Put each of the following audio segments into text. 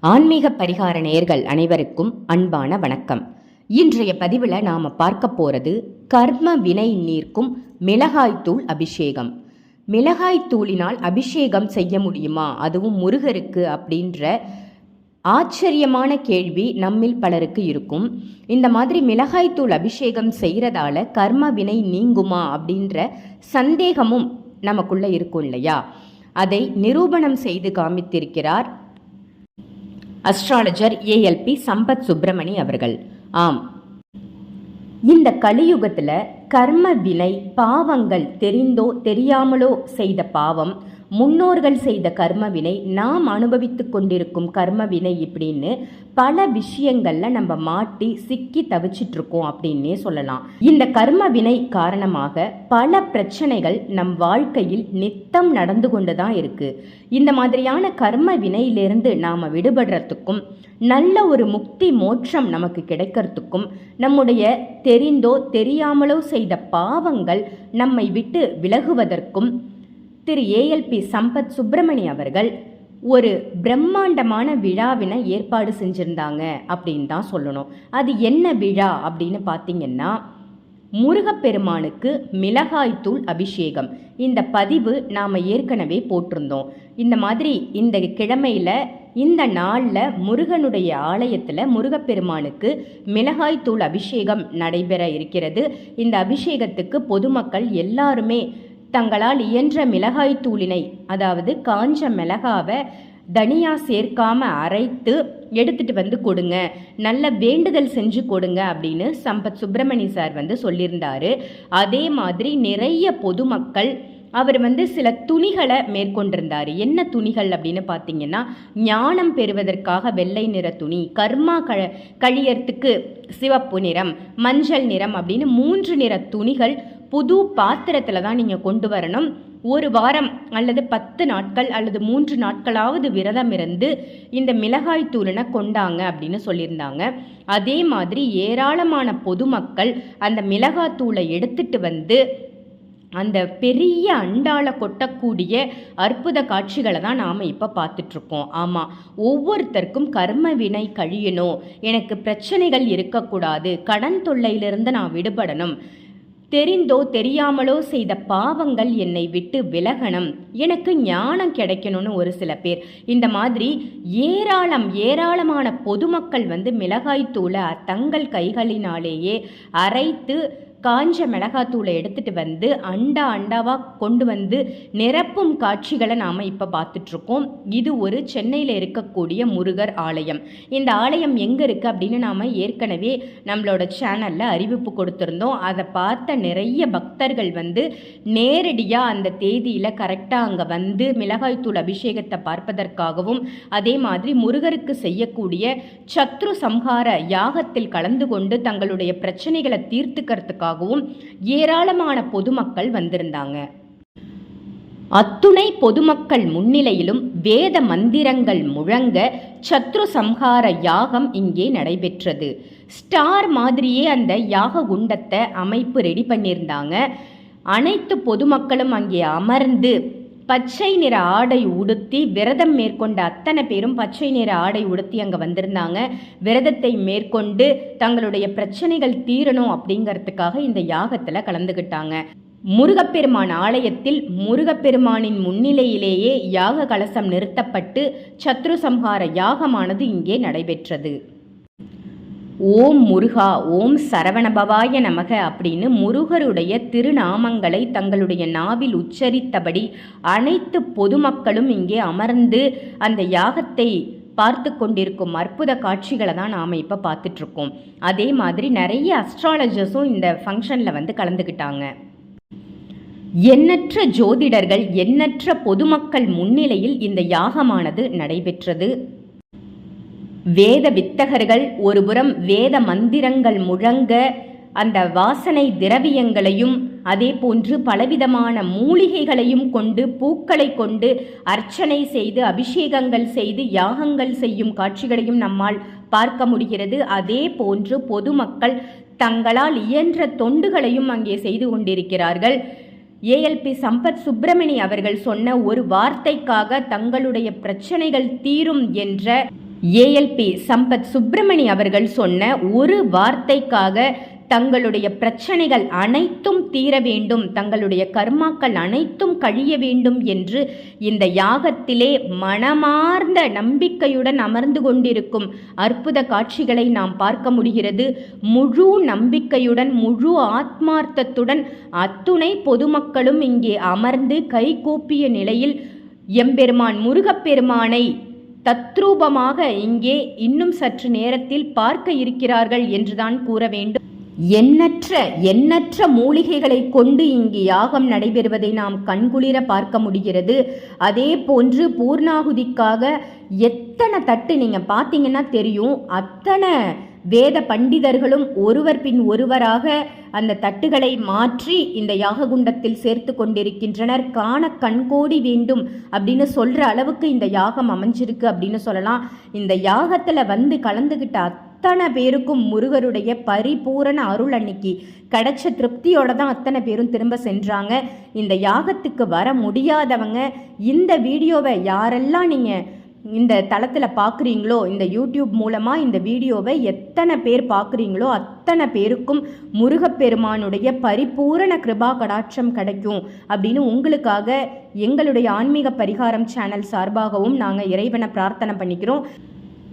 ஆன்மீக பரிகார நேயர்கள் அனைவருக்கும் அன்பான வணக்கம். இன்றைய பதிவில் நாம் பார்க்க போகிறது கர்ம வினை நீர்க்கும் மிளகாய்த்தூள் அபிஷேகம். மிளகாய்த்தூளினால் அபிஷேகம் செய்ய முடியுமா? அதுவும் முருகருக்கு அப்படின்ற ஆச்சரியமான கேள்வி நம்மில் பலருக்கு இருக்கும். இந்த மாதிரி மிளகாய்த்தூள் அபிஷேகம் செய்கிறதால கர்ம வினை நீங்குமா அப்படின்ற சந்தேகமும் நமக்குள்ளே இருக்கும் இல்லையா? அதை நிரூபணம் செய்து காமித்திருக்கிறார் அஸ்ட்ராலஜர் ஏஎல்பி சம்பத் சுப்பிரமணி அவர்கள். ஆம். இந்த கலியுகத்தில் கர்ம வினை பாவங்கள் தெரிந்தோ தெரியாமலோ செய்த பாவம் முன்னோர்கள் செய்த கர்மவினை நாம் அனுபவித்து கொண்டிருக்கும் கர்மவினை இப்படின்னு பல விஷயங்கள்ல நம்ம மாட்டி சிக்கி தவிச்சிட்டு இருக்கோம் அப்படின்னே சொல்லலாம். இந்த கர்ம வினை காரணமாக பல பிரச்சனைகள் நம் வாழ்க்கையில் நித்தம் நடந்து கொண்டு தான் இருக்கு. இந்த மாதிரியான கர்ம வினையிலிருந்து நாம் விடுபடுறதுக்கும் நல்ல ஒரு முக்தி மோட்சம் நமக்கு கிடைக்கிறதுக்கும் நம்முடைய தெரிந்தோ தெரியாமலோ செய்த பாவங்கள் நம்மை விட்டு விலகுவதற்கும் திரு ஏஎல்பி சம்பத் சுப்பிரமணி அவர்கள் ஒரு பிரம்மாண்டமான விழாவினை ஏற்பாடு செஞ்சுருந்தாங்க அப்படின்னு தான் சொல்லணும். அது என்ன விழா அப்படின்னு பார்த்தீங்கன்னா முருகப்பெருமானுக்கு மிளகாய்த்தூள் அபிஷேகம். இந்த பதிவு நாம் ஏற்கனவே போட்டிருந்தோம். இந்த மாதிரி இந்த கிழமையில் இந்த நாளில் முருகனுடைய ஆலயத்தில் முருகப்பெருமானுக்கு மிளகாய்த்தூள் அபிஷேகம் நடைபெற இருக்கிறது. இந்த அபிஷேகத்துக்கு பொதுமக்கள் எல்லாருமே தங்களால் இயன்ற மிளகாய் தூளினை அதாவது காஞ்ச மிளகாவை தனியா சேர்க்காம அரைத்து எடுத்துட்டு வந்து கொடுங்க. நல்ல வேண்டுதல் செஞ்சு கொடுங்க அப்படின்னு சம்பத் சுப்பிரமணி சார் வந்து சொல்லியிருந்தாரு. அதே மாதிரி நிறைய பொதுமக்கள் அவர் வந்து சில துணிகளை மேற்கொண்டிருந்தார். என்ன துணிகள் அப்படின்னு பார்த்தீங்கன்னா ஞானம் பெறுவதற்காக வெள்ளை நிற துணி கர்மா க கழியறதுக்கு சிவப்பு நிறம் மஞ்சள் நிறம் அப்படின்னு மூன்று நிற துணிகள் புது பாத்திரத்தில் தான் நீங்கள் கொண்டு வரணும். ஒரு வாரம் அல்லது பத்து நாட்கள் அல்லது மூன்று நாட்களாவது விரதம் இருந்து இந்த மிளகாய் தூளினை கொண்டாங்க அப்படின்னு சொல்லியிருந்தாங்க. அதே மாதிரி ஏராளமான பொதுமக்கள் அந்த மிளகாய் தூளை எடுத்துட்டு வந்து அந்த பெரிய அண்டால கொட்டக்கூடிய அற்புத காட்சிகளை தான் நாம் இப்போ பார்த்துட்ருக்கோம் ஆமாம் ஒவ்வொருத்தருக்கும் கர்ம வினை கழியணும். எனக்கு பிரச்சனைகள் இருக்கக்கூடாது. கடன் தொல்லையிலிருந்து நான் விடுபடணும். தெரிந்தோ தெரியாமலோ செய்த பாவங்கள் என்னை விட்டு விலகணும். எனக்கு ஞானம் கிடைக்கணும்னு ஒரு சில பேர். இந்த மாதிரி ஏராளம் ஏராளமான பொதுமக்கள் வந்து மிளகாய் தூளை தங்கள் கைகளினாலேயே அரைத்து காஞ்ச மிளகாத்தூளை எடுத்துட்டு வந்து அண்டா அண்டாவாக கொண்டு வந்து நிரப்பும் காட்சிகளை நாம் இப்போ பார்த்துட்ருக்கோம். இது ஒரு சென்னையில் இருக்கக்கூடிய முருகர் ஆலயம். இந்த ஆலயம் எங்கே இருக்குது அப்படின்னு நாம் ஏற்கனவே நம்மளோட சேனலில் அறிவிப்பு கொடுத்துருந்தோம். அதை பார்த்த நிறைய பக்தர்கள் வந்து நேரடியாக அந்த தேதியில் கரெக்டாக அங்கே வந்து மிளகாய்த்தூள் அபிஷேகத்தை பார்ப்பதற்காகவும் அதே மாதிரி முருகருக்கு செய்யக்கூடிய சத்ரு சம்ஹார யாகத்தில் கலந்து கொண்டு தங்களுடைய பிரச்சனைகளை தீர்த்துக்கிறதுக்காக காரணமாகவும் ஏராளமான பொதுமக்கள் வந்திருந்தாங்க. அத்துணை பொதுமக்கள் முன்னிலையிலும் வேத மந்திரங்கள் முழங்க சத்ரு சம்ஹார யாகம் இங்கே நடைபெற்றது. ஸ்டார் மாதிரியே அந்த யாக குண்டத்தை அமைப்பு ரெடி பண்ணியிருந்தாங்க. அனைத்து பொதுமக்களும் அங்கே அமர்ந்து பச்சை நிற ஆடை உடுத்தி விரதம் மேற்கொண்ட அத்தனை பேரும் பச்சை நிற ஆடை உடுத்தி அங்கே வந்திருந்தாங்க. விரதத்தை மேற்கொண்டு தங்களுடைய பிரச்சனைகள் தீரணும் அப்படிங்கிறதுக்காக இந்த யாகத்தில் கலந்துக்கிட்டாங்க முருகப்பெருமான் ஆலயத்தில் முருகப்பெருமானின் முன்னிலையிலேயே யாக கலசம் நிறுத்தப்பட்டு சத்ரு சம்ஹார யாகமானது இங்கே நடைபெற்றது. ஓம் முருகா ஓம் சரவணபவாய நமக அப்படின்னு முருகருடைய திருநாமங்களை தங்களுடைய நாவில் உச்சரித்தபடி அனைத்து பொதுமக்களும் இங்கே அமர்ந்து அந்த யாகத்தை பார்த்து கொண்டிருக்கும் அற்புத காட்சிகளை தான் நாம் இப்போ பார்த்துட்ருக்கோம். அதே மாதிரி நிறைய அஸ்ட்ராலஜர்ஸும் இந்த ஃபங்க்ஷனில் வந்து கலந்துக்கிட்டாங்க. எண்ணற்ற ஜோதிடர்கள் எண்ணற்ற பொதுமக்கள் முன்னிலையில் இந்த யாகமானது நடைபெற்றது. வேத வித்தகர்கள் ஒருபுறம் வேத மந்திரங்கள் முழங்க அந்த வாசனை திரவியங்களையும் அதே போன்று பலவிதமான மூலிகைகளையும் கொண்டு பூக்களை கொண்டு அர்ச்சனை செய்து அபிஷேகங்கள் செய்து யாகங்கள் செய்யும் காட்சிகளையும் நம்மால் பார்க்க முடிகிறது. அதே போன்று பொதுமக்கள் தங்களால் இயன்ற தொண்டுகளையும் அங்கே செய்து கொண்டிருக்கிறார்கள். ஏஎல்பி சம்பத் சுப்பிரமணி அவர்கள் சொன்ன ஒரு வார்த்தைக்காக தங்களுடைய பிரச்சனைகள் தீரும் என்ற ஏஎல்பி சம்பத் சுப்பிரமணி அவர்கள் சொன்ன ஒரு வார்த்தைக்காக தங்களுடைய பிரச்சனைகள் அனைத்தும் தீர வேண்டும் தங்களுடைய கர்மாக்கள் அனைத்தும் கழிய வேண்டும் என்று இந்த யாகத்திலே மனமார்ந்த நம்பிக்கையுடன் அமர்ந்து கொண்டிருக்கும் அற்புத காட்சிகளை நாம் பார்க்க முடிகிறது. முழு நம்பிக்கையுடன் முழு ஆத்மார்த்தத்துடன் அத்துணை பொதுமக்களும் இங்கே அமர்ந்து கைகூப்பிய நிலையில் எம்பெருமான் முருகப்பெருமானை தத்ரூபமாக இங்கே இன்னும் சற்று நேரத்தில் பார்க்க இருக்கிறார்கள் என்றுதான் கூற வேண்டும். எண்ணற்ற எண்ணற்ற மூலிகைகளை கொண்டு இங்கு யாகம் நடைபெறுவதை நாம் கண்குளிர பார்க்க முடிகிறது. அதே போன்று பூர்ணாகுதிக்காக எத்தனை தட்டு நீங்கள் பார்த்தீங்கன்னா தெரியும். அத்தனை வேத பண்டிதர்களும் ஒருவர் பின் ஒருவராக அந்த தட்டுகளை மாற்றி இந்த யாககுண்டத்தில் சேர்த்து கொண்டிருக்கின்றனர். காண கண்கோடி வேண்டும் அப்படின்னு சொல்கிற அளவுக்கு இந்த யாகம் அமைஞ்சிருக்கு அப்படின்னு சொல்லலாம். இந்த யாகத்தில் வந்து கலந்துக்கிட்ட அத்தனை பேருக்கும் முருகருடைய பரிபூரண அருள் அன்னைக்கு கிடைச்ச திருப்தியோட தான் அத்தனை பேரும் திரும்ப சென்றாங்க. இந்த யாகத்துக்கு வர முடியாதவங்க இந்த வீடியோவை யாரெல்லாம் நீங்கள் இந்த தளத்தில் பார்க்குறீங்களோ இந்த யூடியூப் மூலமாக இந்த வீடியோவை எத்தனை பேர் பார்க்குறீங்களோ அத்தனை பேருக்கும் முருகப்பெருமானுடைய பரிபூரண கிருபா கடாட்சம் கிடைக்கும் அப்படின்னு உங்களுக்காக எங்களுடைய ஆன்மீக பரிகாரம் சேனல் சார்பாகவும் நாங்கள் இறைவனை பிரார்த்தனை பண்ணிக்கிறோம்.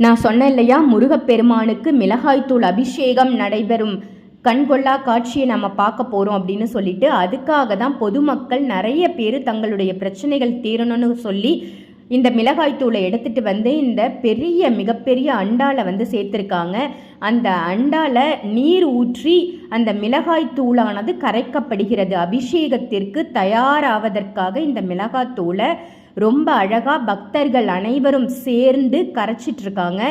நான் சொன்னேன் இல்லையா முருகப்பெருமானுக்கு மிளகாய்த்தூள் அபிஷேகம் நடைபெறும். கண்கொள்ளா காட்சியை நம்ம பார்க்க போகிறோம் அப்படின்னு சொல்லிட்டு அதுக்காக தான் பொதுமக்கள் நிறைய பேர் தங்களுடைய பிரச்சனைகள் தீரணும்னு சொல்லி இந்த மிளகாய்த்தூளை எடுத்துட்டு வந்து இந்த பெரிய மிகப்பெரிய அண்டாவில் வந்து சேர்த்துருக்காங்க. அந்த அண்டாவில் நீர் ஊற்றி அந்த மிளகாய் தூளானது கரைக்கப்படுகிறது. அபிஷேகத்திற்கு தயாராவதற்காக இந்த மிளகாத்தூளை ரொம்ப அழகாக பக்தர்கள் அனைவரும் சேர்ந்து கரைச்சிட்ருக்காங்க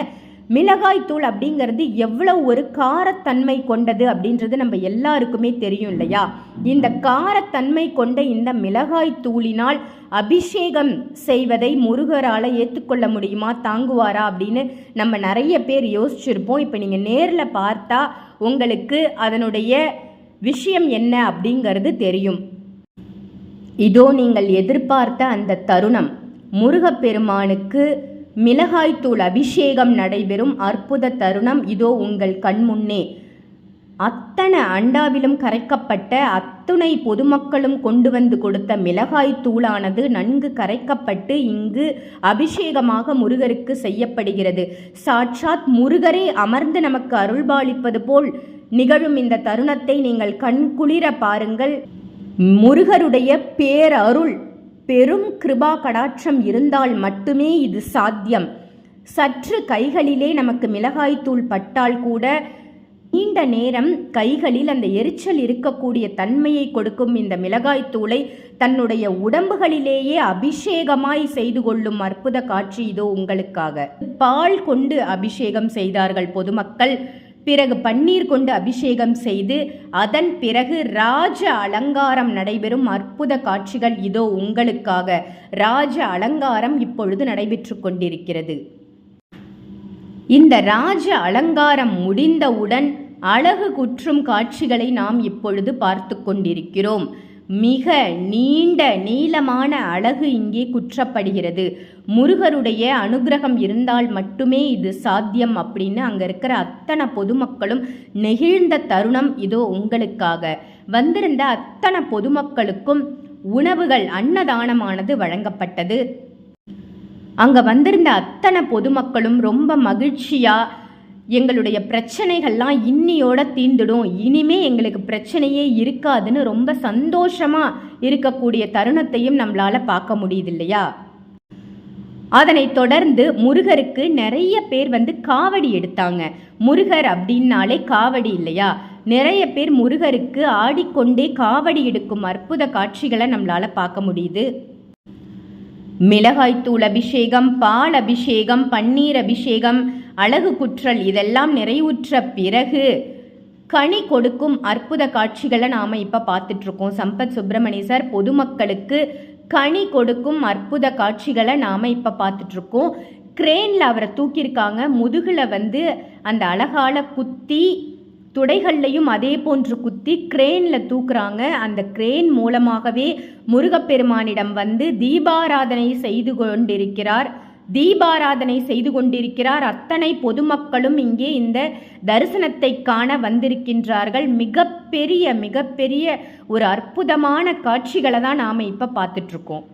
மிளகாய் தூள் அப்படிங்கிறது எவ்வளோ ஒரு காரத்தன்மை கொண்டது அப்படின்றது நம்ம எல்லாருக்குமே தெரியும் இல்லையா? இந்த காரத்தன்மை கொண்ட இந்த மிளகாய் தூளினால் அபிஷேகம் செய்வதை முருகரால் ஏற்றுக்கொள்ள முடியுமா? தாங்குவாரா? அப்படின்னு நம்ம நிறைய பேர் யோசிச்சிருப்போம். இப்போ நீங்கள் நேரில் பார்த்தா உங்களுக்கு அதனுடைய விஷயம் என்ன அப்படிங்கிறது தெரியும். இதோ நீங்கள் எதிர்பார்த்த அந்த தருணம். முருகப்பெருமானுக்கு மிளகாய்த்தூள் அபிஷேகம் நடைபெறும் அற்புத தருணம் இதோ உங்கள் கண்முன்னே. அத்தனை அண்டாவிலும் கரைக்கப்பட்ட அத்துணை பொதுமக்களும் கொண்டு வந்து கொடுத்த மிளகாய் தூளானது நன்கு கரைக்கப்பட்டு இங்கு அபிஷேகமாக முருகருக்கு செய்யப்படுகிறது. சாட்சாத் முருகரே அமர்ந்து நமக்கு அருள்பாலிப்பது போல் நிகழும் இந்த தருணத்தை நீங்கள் கண்குளிர பாருங்கள். முருகருடைய பேரருள் பெரும் கிருபா கடாட்சம் இருந்தால் மட்டுமே இது சாத்தியம். சற்று கைகளிலே நமக்கு மிளகாய்த்தூள் பட்டால் கூட நீண்ட நேரம் கைகளில் அந்த எரிச்சல் இருக்கக்கூடிய தன்மையை கொடுக்கும் இந்த மிளகாய்த்தூளை தன்னுடைய உடம்புகளிலேயே அபிஷேகமாய் செய்து கொள்ளும் அற்புத காட்சி இதோ உங்களுக்காக. பால் கொண்டு அபிஷேகம் செய்தார்கள் பொதுமக்கள். பிறகு பன்னீர் கொண்டு அபிஷேகம் செய்து அதன் பிறகு ராஜ அலங்காரம் நடைபெறும் அற்புத காட்சிகள் இதோ உங்களுக்காக. ராஜ அலங்காரம் இப்பொழுது நடைபெற்று கொண்டிருக்கிறது. இந்த ராஜ அலங்காரம் முடிந்தவுடன் அழகு குற்றும் காட்சிகளை நாம் இப்பொழுது பார்த்து கொண்டிருக்கிறோம். மிக நீண்ட நீளமான அழகு இங்கே குற்றப்படுகிறது. முருகருடைய அனுகிரகம் இருந்தால் மட்டுமே இது சாத்தியம் அப்படின்னு அங்கே இருக்கிற அத்தனை பொதுமக்களும் நெகிழ்ந்த தருணம் இதோ உங்களுக்காக. வந்திருந்த அத்தனை பொதுமக்களுக்கும் உணவுகள் அன்னதானமானது வழங்கப்பட்டது. அங்கே வந்திருந்த அத்தனை பொதுமக்களும் ரொம்ப மகிழ்ச்சியாக எங்களுடைய பிரச்சனைகள்லாம் இன்னியோட தீந்துடும் இனிமே எங்களுக்கு பிரச்சனையே இருக்காதுன்னு ரொம்ப சந்தோஷமாக இருக்கக்கூடிய தருணத்தையும் நம்மளால் பார்க்க முடியுது இல்லையா அதனைத் தொடர்ந்து முருகருக்கு நிறைய பேர் வந்து காவடி எடுத்தாங்க. முருகர் அப்படின்னாலே காவடி இல்லையா? நிறைய பேர் முருகருக்கு ஆடிக்கொண்டே காவடி எடுக்கும் அற்புத காட்சிகளை நம்மளால் பார்க்க முடியுது. மிளகாய்த்தூள் அபிஷேகம் பால் அபிஷேகம் பன்னீர் அபிஷேகம் அழகு குற்றல் இதெல்லாம் நிறைவுற்ற பிறகு கனி கொடுக்கும் அற்புத காட்சிகளை நாம் இப்போ பார்த்துட்ருக்கோம். சம்பத் சுப்பிரமணிய சார் பொதுமக்களுக்கு கனி கொடுக்கும் அற்புத காட்சிகளை நாம் இப்போ பார்த்துட்ருக்கோம். கிரேனில் அவரை தூக்கியிருக்காங்க. முதுகில் வந்து அந்த அழகால குத்தி துடைகள்லையும் அதே போன்று குத்தி கிரேனில் தூக்குறாங்க. அந்த கிரேன் மூலமாகவே முருகப்பெருமானிடம் வந்து தீபாராதனை செய்து கொண்டிருக்கிறார். தீபாராதனை செய்து கொண்டிருக்கிறார். அத்தனை பொதுமக்களும் இங்கே இந்த தரிசனத்தை காண வந்திருக்கின்றார்கள். மிகப்பெரிய மிகப்பெரிய ஒரு அற்புதமான காட்சிகளை தான் நாம் இப்போ பார்த்துட்ருக்கோம்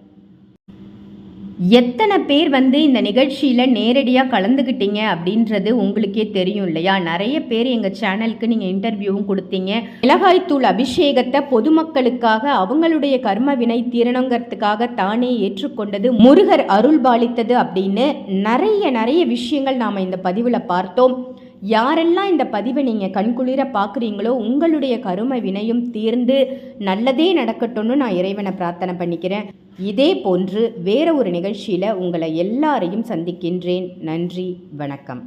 எத்தனை பேர் வந்து இந்த நிகழ்ச்சியில் நேரடியாக கலந்துக்கிட்டீங்க அப்படின்றது உங்களுக்கே தெரியும் இல்லையா? நிறைய பேர் எங்கள் சேனலுக்கு நீங்கள் இன்டர்வியூவும் கொடுத்தீங்க. மிளகாய்த்தூள் அபிஷேகத்தை பொதுமக்களுக்காக அவங்களுடைய கர்ம வினை தீரணுங்கிறதுக்காக தானே ஏற்றுக்கொண்டது முருகர் அருள் பாலித்தது அப்படின்னு நிறைய நிறைய விஷயங்கள் நாம் இந்த பதிவில் பார்த்தோம். யாரெல்லாம் இந்த பதிவை நீங்கள் கண்குளிர பார்க்குறீங்களோ உங்களுடைய கரும வினையும் தீர்ந்து நல்லதே நடக்கட்டும்னு நான் இறைவனை பிரார்த்தனை பண்ணிக்கிறேன். இதே போன்று வேற ஒரு நிகழ்ச்சியில் உங்களை எல்லாரையும் சந்திக்கின்றேன். நன்றி வணக்கம்.